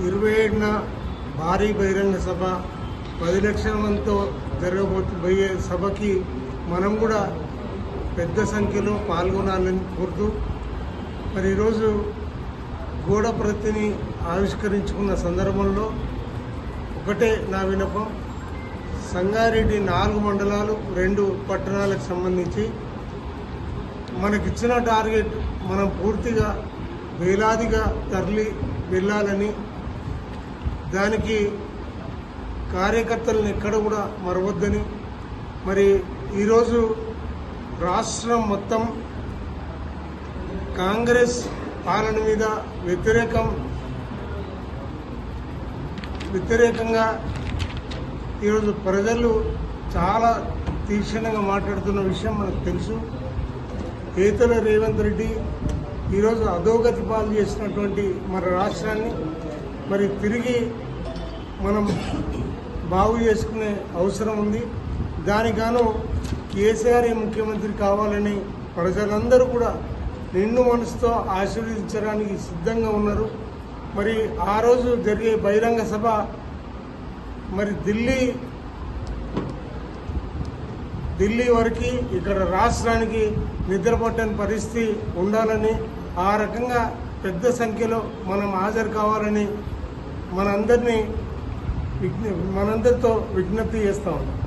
ఇరవై ఏడున భారీ బహిరంగ సభ పది లక్షల మందితో జరగబోయే సభకి మనం కూడా పెద్ద సంఖ్యలో పాల్గొనాలని కోరుతూ మరి ఈరోజు గోడ ప్రతిని ఆవిష్కరించుకున్న సందర్భంలో ఒకటే నా వినపం సంగారెడ్డి నాలుగు మండలాలు రెండు పట్టణాలకు సంబంధించి మనకిచ్చిన టార్గెట్ మనం పూర్తిగా వేలాదిగా తరలి వెళ్ళాలని దానికి కార్యకర్తలను ఎక్కడ కూడా మరవద్దని మరి ఈరోజు రాష్ట్రం మొత్తం కాంగ్రెస్ పాలన మీద వ్యతిరేకం వ్యతిరేకంగా ఈరోజు ప్రజలు చాలా తీక్షణంగా మాట్లాడుతున్న విషయం మనకు తెలుసు. ఏతల రేవంత్ రెడ్డి ఈరోజు అధోగతి పాలు చేసినటువంటి మన రాష్ట్రాన్ని మరి తిరిగి మనం బాగు చేసుకునే అవసరం ఉంది. దానిగాను కేసీఆర్ ముఖ్యమంత్రి కావాలని ప్రజలందరూ కూడా నిండు మనసుతో ఆశీర్వదించడానికి సిద్ధంగా ఉన్నారు. మరి ఆ రోజు జరిగే బహిరంగ సభ మరి ఢిల్లీ ఢిల్లీ వరకు ఇక్కడ రాష్ట్రానికి నిద్రపట్టని పరిస్థితి ఉండాలని ఆ రకంగా పెద్ద సంఖ్యలో మనం హాజరు కావాలని మనందరినీ విజ్ఞ మనందరితో విజ్ఞప్తి చేస్తూ ఉన్నాం.